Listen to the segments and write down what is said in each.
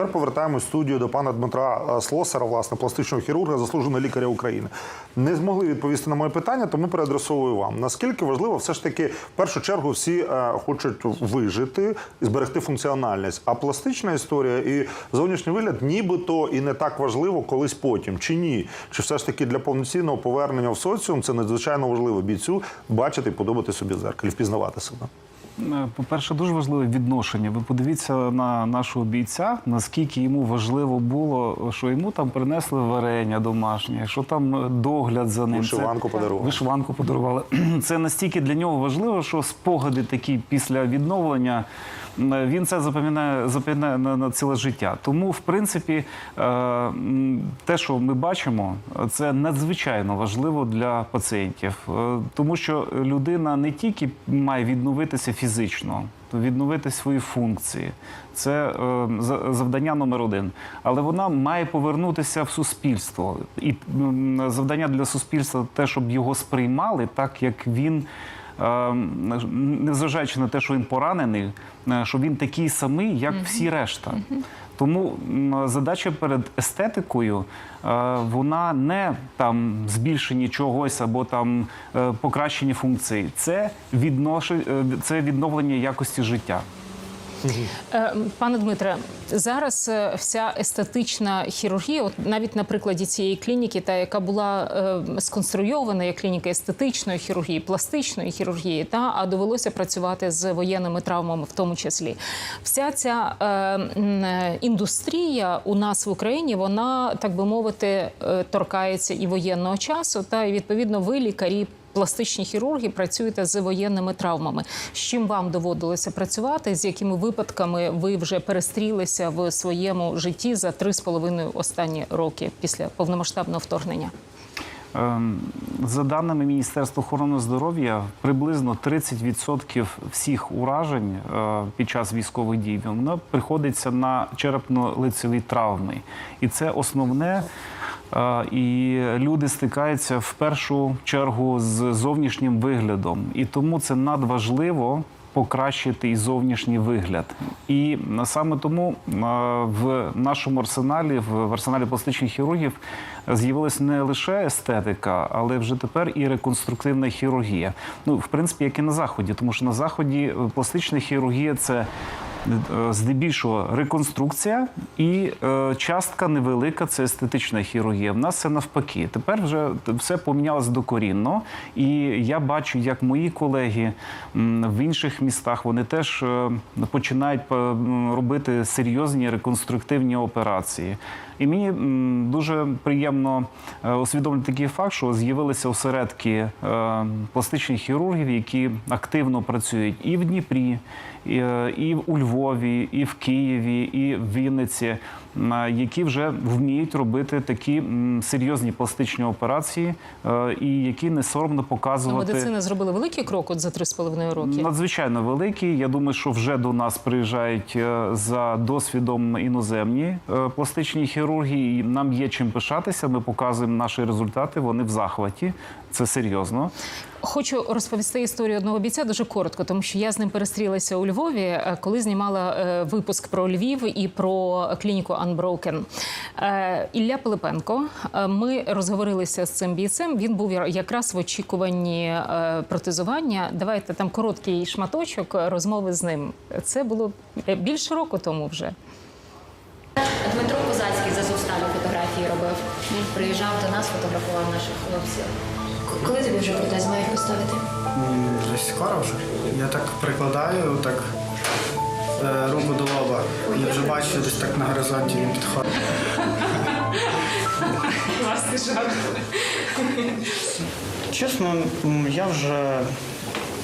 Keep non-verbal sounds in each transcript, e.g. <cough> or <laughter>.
Тепер повертаємось в студію до пана Дмитра е, Слосара, власне, пластичного хірурга, заслуженого лікаря України. Не змогли відповісти на моє питання, тому переадресовую вам. Наскільки важливо, все ж таки, в першу чергу, всі е, хочуть вижити і зберегти функціональність. А пластична історія і зовнішній вигляд, нібито і не так важливо колись потім, чи ні? Чи все ж таки для повноцінного повернення в соціум це надзвичайно важливо бійцю бачити і подобати собі в впізнавати себе. Е, По-перше, дуже важливе відношення. Ви подивіться на нашого бійця, наскільки йому важливо було, що йому там принесли варення домашнє, що там е, догляд за ним. Це- подарували. Вишиванку подарували. <clears throat> Це настільки для нього важливо, що спогади такі після відновлення. Він це запам'ятає, запам'ятає на, ціле життя. Тому, в принципі, е, те, що ми бачимо, це надзвичайно важливо для пацієнтів, Е, тому що людина не тільки має відновитися фізично, відновити свої функції. Це е, за- завдання номер один. Але вона має повернутися в суспільство. І завдання для суспільства те, щоб його сприймали так, як він. Незважаючи на те, що він поранений, е, що він такий самий, як всі решта. Тому задача перед естетикою е, вона не там збільшення чогось або там е, покращення функцій. Це віднош... це відновлення якості життя. Е, Пане Дмитре, зараз е, вся естетична хірургія, от навіть на прикладі цієї клініки, та яка була е, сконструйована як клініка естетичної хірургії, пластичної хірургії, та а довелося працювати з воєнними травмами, в тому числі. Вся ця е, індустрія у нас в Україні, вона так би мовити, торкається і воєнного часу, та і відповідно ви лікарі. Пластичні хірурги працюєте з воєнними травмами. З чим вам доводилося працювати? З якими випадками ви вже перестрілися в своєму житті за три з половиною останні роки після повномасштабного вторгнення? Ем, За даними Міністерства охорони здоров'я, приблизно 30% всіх уражень е, під час військових дій воно приходиться на черепно-лицеві травми, і це основне. І люди стикаються в першу чергу з зовнішнім виглядом, і тому це надважливо покращити і зовнішній вигляд. І саме тому в нашому арсеналі, в арсеналі пластичних хірургів, з'явилась не лише естетика, але вже тепер і реконструктивна хірургія. Ну, в принципі, як і на заході, тому що на заході пластична хірургія це. Е, Здебільшого реконструкція і е, частка невелика це естетична хірургія. В нас це навпаки. Тепер вже все помінялось докорінно. І я бачу, як мої колеги в інших містах вони теж е, починають робити серйозні реконструктивні операції. І мені дуже приємно усвідомити такий факт, що з'явилися осередки пластичних хірургів, які активно працюють і в Дніпрі, і, е, і у Львові, і в Києві, і в Вінниці, які вже вміють робити такі серйозні пластичні операції, е, і які не соромно Ну, показувати. медицина зробила великий крок от за три з половиною роки. Надзвичайно великий. Я думаю, що вже до нас приїжджають е, за досвідом іноземні пластичні хірурги. І нам є чим пишатися. Ми показуємо наші результати. Вони в захваті. Це серйозно. Хочу розповісти історію одного бійця дуже коротко, тому що я з ним перестрілася у Львові, е, коли знімала е, випуск про Львів і про клініку Unbroken. Е, Ілля Пилипенко. Ми розговорилися з цим бійцем. Він був якраз в очікуванні протезування. Давайте там короткий шматочок розмови з ним. Це було більше року тому вже. Дмитро Козацький з Азовсталі фотографії робив. Приїжджав до нас, фотографував наших хлопців. Коли тобі вже протез мають поставити? Десь скоро вже. Я так прикладаю, так е, руку до лоба. Я вже бачу, десь так на горизонті він підходить. <laughs> Чесно, я вже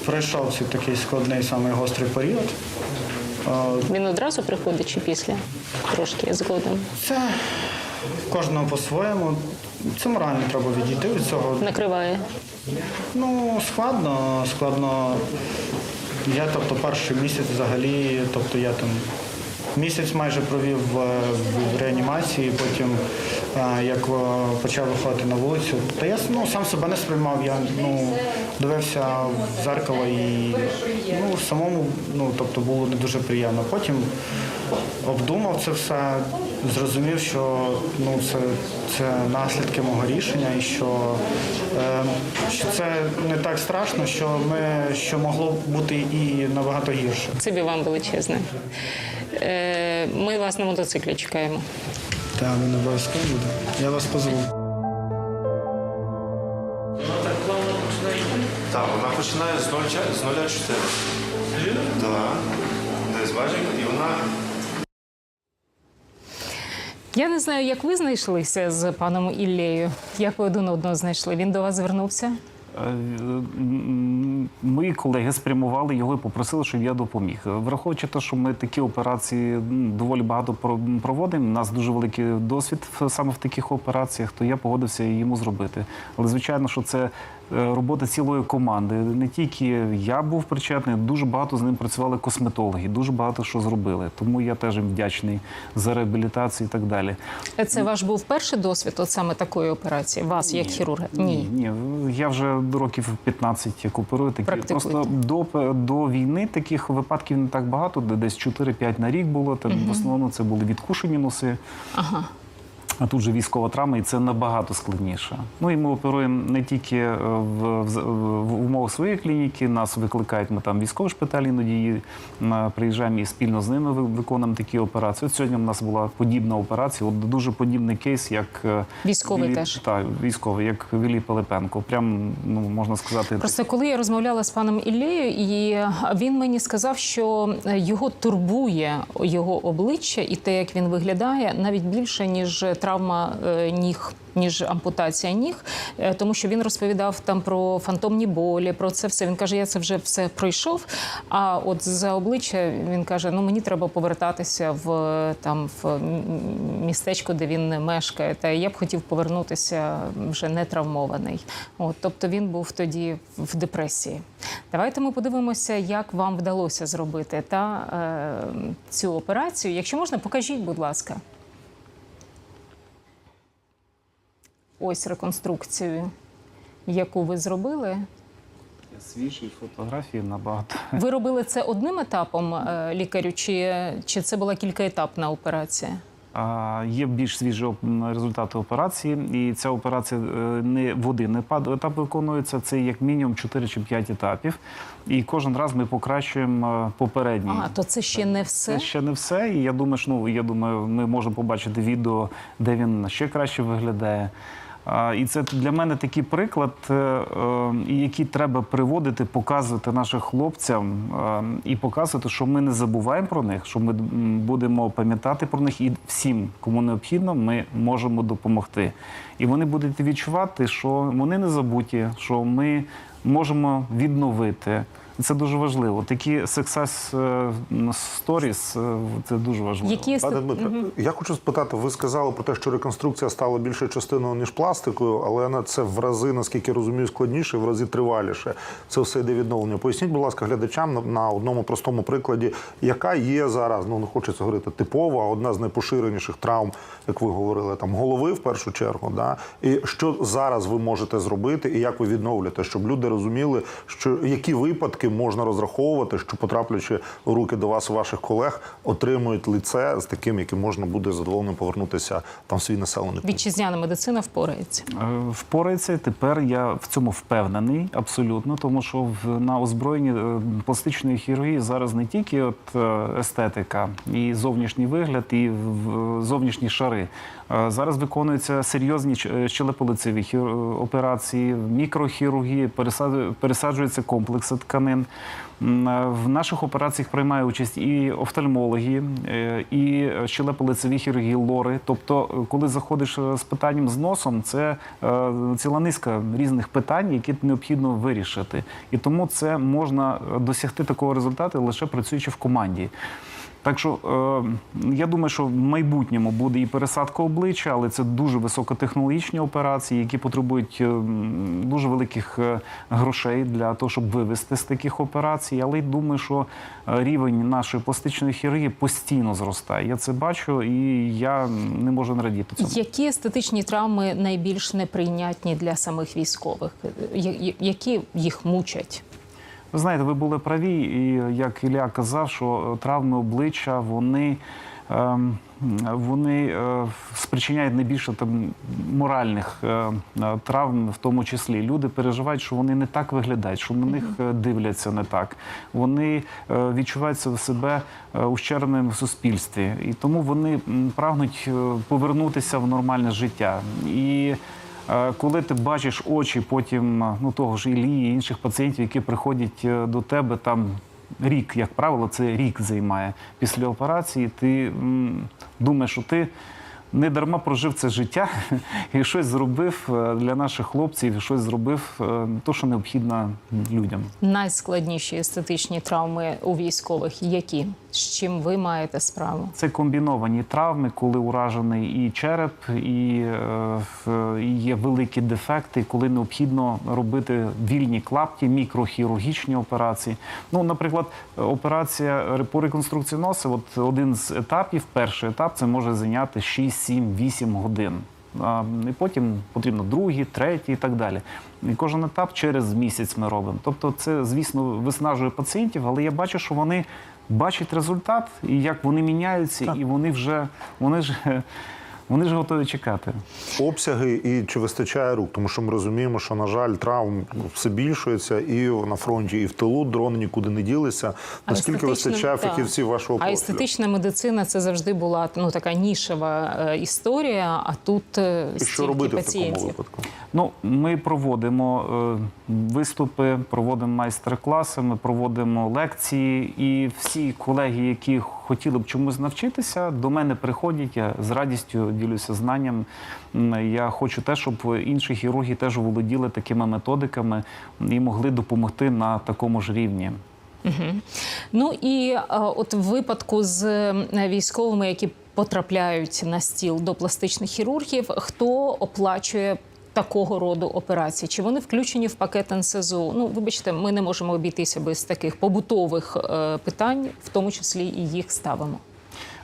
пройшов цей такий складний самий гострий період. Е, Він одразу приходить чи після трошки згодом Це кожного по-своєму. Це морально треба відійти від цього. накриває. Ну, складно, складно. Я, тобто, перший місяць взагалі, тобто я там місяць майже провів в, в реанімації, потім е, як е, почав виходити на вулицю. Та я ну, сам себе не сприймав, я ну, дивився в зеркало і ну, самому ну, тобто, було не дуже приємно. Потім обдумав це все, зрозумів, що ну, це, це наслідки мого рішення і що, е, що це не так страшно, що, ми, що могло бути і набагато гірше. Це вам величезне. Е, Ми вас на мотоциклі чекаємо. Так, він обов'язково буде. Я вас позву. Так, вона починає з 0,4. З 0,4. Так. Десь бачимо, і вона Я не знаю, як ви знайшлися з паном Іллею. Як ви один одного знайшли? Він до вас звернувся? Е, м, Мої колеги спрямували його і попросили, щоб я допоміг. Враховуючи те, що ми такі операції доволі багато проводимо. У нас дуже великий досвід саме в таких операціях, то я погодився йому зробити. Але звичайно, що це е, робота цілої команди. Не тільки я був причетний, дуже багато з ним працювали косметологи, дуже багато що зробили. Тому я теж їм вдячний за реабілітацію і так далі. Це ваш був перший досвід, от саме такої операції? Вас як хірурга? Ні. Ні, я вже років 15 як оперую. Такі просто до, до війни таких випадків не так багато, де десь 4-5 на рік було. Там в основному це були відкушені носи. Ага. А тут же військова травма, і це набагато складніше. Ну і ми оперуємо не тільки е, в, в, в умовах своєї клініки, нас викликають ми там військові шпиталі, іноді приїжджаємо і спільно з ними виконуємо такі операції. От сьогодні в нас була подібна операція, от дуже подібний кейс, як е, Військовий Вілі- теж. Так, військовий, як Вілій Пилипенко. Прям ну можна сказати, Просто коли я розмовляла з паном Іллею, і він мені сказав, що його турбує його обличчя і те, як він виглядає, навіть більше ніж травма е, ніг. Ніж ампутація ніг, Е, тому що він розповідав там про фантомні болі, про це все. Він каже, я це вже все пройшов. А от за обличчя він каже: ну мені треба повертатися в там в містечко, де він мешкає. Та я б хотів повернутися вже не травмований. От, тобто він був тоді в депресії. Давайте ми подивимося, як вам вдалося зробити та е, цю операцію. Якщо можна, покажіть, будь ласка. Ось реконструкцію, яку ви зробили. свіжі фотографії набагато. Ви робили це одним етапом е, лікарю, чи, чи це була кількаетапна операція? А, Є більш свіжі результати операції, і ця операція е, не в один етап виконується. Це як мінімум 4 чи 5 етапів. І кожен раз ми покращуємо е, попередній. А, то це ще не все. Це ще не все. І я думаю, що, ну, я думаю, ми можемо побачити відео, де він ще краще виглядає. І це для мене такий приклад, е, е, який треба приводити, показувати нашим хлопцям е, і показувати, що ми не забуваємо про них, що ми будемо пам'ятати про них і всім, кому необхідно, ми можемо допомогти. І вони будуть відчувати, що вони не забуті, що ми можемо відновити. Це дуже важливо. Такі success е, stories е, – це дуже важливо. Які Пане естет- Дмитро, я хочу спитати, ви сказали про те, що реконструкція стала більшою частиною, ніж пластикою, але на це в рази, наскільки я розумію, складніше, в рази триваліше. Це все йде відновлення. Поясніть, будь ласка, глядачам на, на одному простому прикладі, яка є зараз, ну не хочеться говорити, типова, одна з найпоширеніших травм, як ви говорили, там голови в першу чергу. Да? І що зараз ви можете зробити, і як ви відновлюєте, щоб люди розуміли, що які випадки можна розраховувати, що потраплячи у руки до вас, ваших колег, отримують лице з таким, яким можна буде задоволенням повернутися там в свій населений пункт. Вітчизняна медицина впорається. Е, Впорається тепер. Я в цьому впевнений абсолютно, тому що в на озброєнні е, пластичної хірургії зараз не тільки от е, естетика і зовнішній вигляд, і в- зовнішні шари. Зараз виконуються серйозні е, операції, мікрохірургії, пересаджу- пересаджуються комплекси тканин. Е, В наших операціях приймає участь і офтальмологи, е, і щелепо-лицеві хірургії лори. Тобто, коли заходиш е, з питанням з носом, це е, ціла низка різних питань, які необхідно вирішити. І тому це можна досягти такого результату лише працюючи в команді. Так що е, я думаю, що в майбутньому буде і пересадка обличчя, але це дуже високотехнологічні операції, які потребують е, дуже великих е, грошей для того, щоб вивести з таких операцій. Але й думаю, що е, рівень нашої пластичної хірургії постійно зростає. Я це бачу, і я не можу не радіти цьому. Які естетичні травми найбільш неприйнятні для самих військових? Які їх мучать? Ви знаєте, ви були праві, і як Ілля казав, що травми обличчя вони. ем, Вони е, спричиняють найбільше там моральних е, е, травм, в тому числі. Люди переживають, що вони не так виглядають, що на них дивляться не так. Вони е, відчувають себе ущербними в суспільстві, і тому вони прагнуть повернутися в нормальне життя. І Коли ти бачиш очі потім е, ну, того ж Іллі і інших пацієнтів, які приходять е, до тебе там рік, як правило, це рік займає після операції, ти м, думаєш, що ти не дарма прожив це життя <laughs> і щось зробив е, для наших хлопців, щось зробив е, то, що необхідно людям. Найскладніші естетичні травми у військових які? З чим ви маєте справу? Це комбіновані травми, коли уражений і череп, і, е, є великі дефекти, коли необхідно робити вільні клапті, мікрохірургічні операції. Ну, наприклад, операція по реконструкції носа, от один з етапів, перший етап, це може зайняти 6, 7, 8 годин. І потім потрібно другий, третій і так далі. І кожен етап через місяць ми робимо. Тобто, це, звісно, виснажує пацієнтів, але я бачу, що вони бачать результат, і як вони міняються, і вони вже вони ж вони ж готові чекати. Обсяги і чи вистачає рук, тому що ми розуміємо, що на жаль, травм все більшується і на фронті, і в тилу дрони нікуди не ділися. Наскільки естетична- вистачає фахівців вашого А естетична медицина це завжди була ну така нішева е, історія. А тут е, І що робити в пацієнтів. такому випадку? Ну, ми проводимо е, виступи, проводимо майстер-класи, ми проводимо лекції, і всі колеги, які хотіли б чомусь навчитися, до мене приходять. Я з радістю ділюся знанням. Я хочу те, щоб інші хірурги теж володіли такими методиками і могли допомогти на такому ж рівні. Ну і е, от в випадку з військовими, які потрапляють на стіл до пластичних хірургів, хто оплачує такого роду операції? Чи вони включені в пакет НСЗУ? Ну, вибачте, ми не можемо обійтися без таких побутових е, питань, в тому числі і їх ставимо.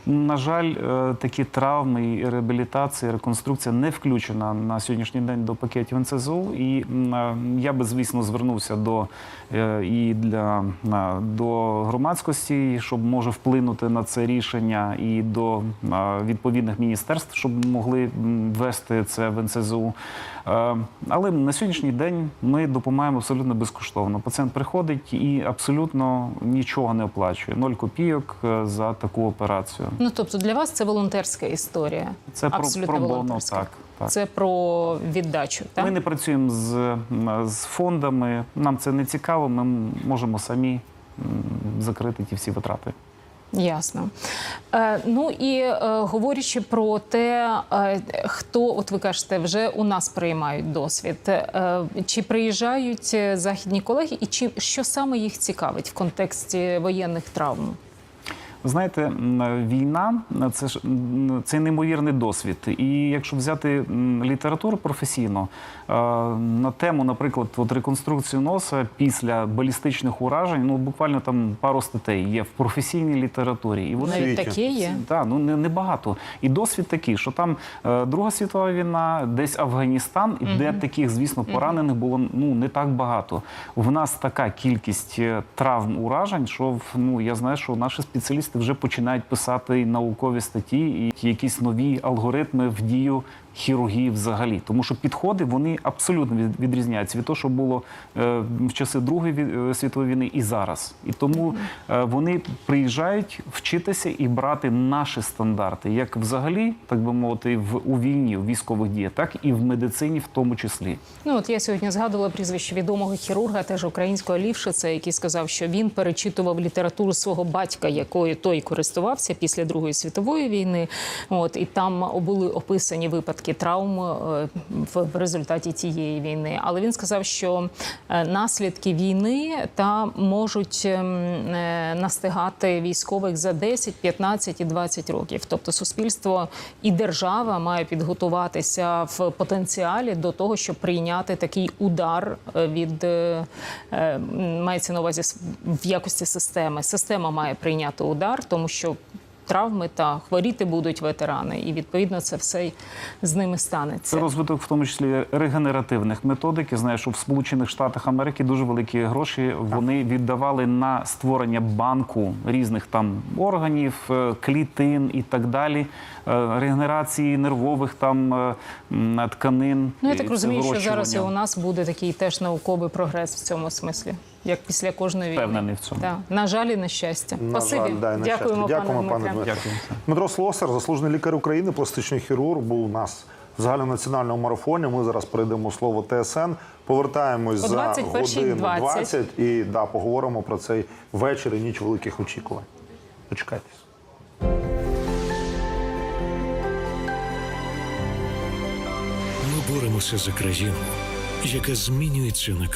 На жаль, е, такі травми і реабілітація, і реконструкція не включена на сьогоднішній день до пакетів НСЗУ. І е, я би, звісно, звернувся до і для до громадськості, щоб може вплинути на це рішення, і до відповідних міністерств, щоб могли ввести це в НСЗУ. Е, Але на сьогоднішній день ми допомагаємо абсолютно безкоштовно. Пацієнт приходить і абсолютно нічого не оплачує. Ноль копійок е, за таку операцію. Ну тобто для вас це волонтерська історія. Це про, Абсолютно про боно, волонтерська. так. так. Це про віддачу. Так? Ми не працюємо з, з фондами, нам це не цікаво, ми можемо самі закрити ті всі витрати. Ясно. Е, ну і е, говорячи про те, е, хто, от ви кажете, вже у нас приймають досвід. Е, чи приїжджають е, західні колеги, і чи що саме їх цікавить в контексті воєнних травм? Знаєте, війна це ж це неймовірний досвід. І якщо взяти літературу професійно е, на тему, наприклад, от реконструкцію носа після балістичних уражень, ну буквально там пару статей є в професійній літературі, і вони Навіть таке є. Так, ну не, не багато. І досвід такий, що там е, Друга світова війна, десь Афганістан, і де таких, звісно, поранених було ну не так багато. В нас така кількість е, травм уражень, що в- ну я знаю, що наші спеціалісти вже починають писати наукові статті і якісь нові алгоритми в дію хірургії взагалі. Тому що підходи вони абсолютно відрізняються від того, що було е, в часи Другої е, світової війни і зараз. І тому е, вони приїжджають вчитися і брати наші стандарти, як взагалі, так би мовити, в у війні, в військових діях, так і в медицині, в тому числі. Ну от я сьогодні згадувала прізвище відомого хірурга, теж українського Лівшица, який сказав, що він перечитував літературу свого батька, якою той користувався після Другої світової війни. От і там були описані випадки травм е, в результаті цієї війни. Але він сказав, що е, наслідки війни та можуть ем, е, настигати військових за 10, 15 і 20 років. Тобто суспільство і держава має підготуватися в потенціалі до того, щоб прийняти такий удар від мається на увазі в якості системи. Система має прийняти удар, тому що травми та хворіти будуть ветерани, і відповідно це все з ними станеться. Це розвиток, в тому числі регенеративних методик. Я знаю, що в Сполучених Штатах Америки дуже великі гроші вони віддавали на створення банку різних там органів, е, клітин і так далі, е, регенерації нервових там е, тканин. Ну я так розумію, що зараз і у нас буде такий теж науковий прогрес в цьому смислі, як після кожної війни. Впевнений в цьому. Так. На жаль, і на щастя. На Спасибі. жаль, да, і на Дякуємо, щастя. Дякуємо, пане пане Дякую. Дмитро Слосар, заслужений лікар України, пластичний хірург, був у нас в загальнонаціональному марафоні. Ми зараз перейдемо слово ТСН. Повертаємось О за годину 20 і да, поговоримо про цей вечір і ніч великих очікувань. Почекайтесь. Ми боремося за країну, яка змінюється на краще.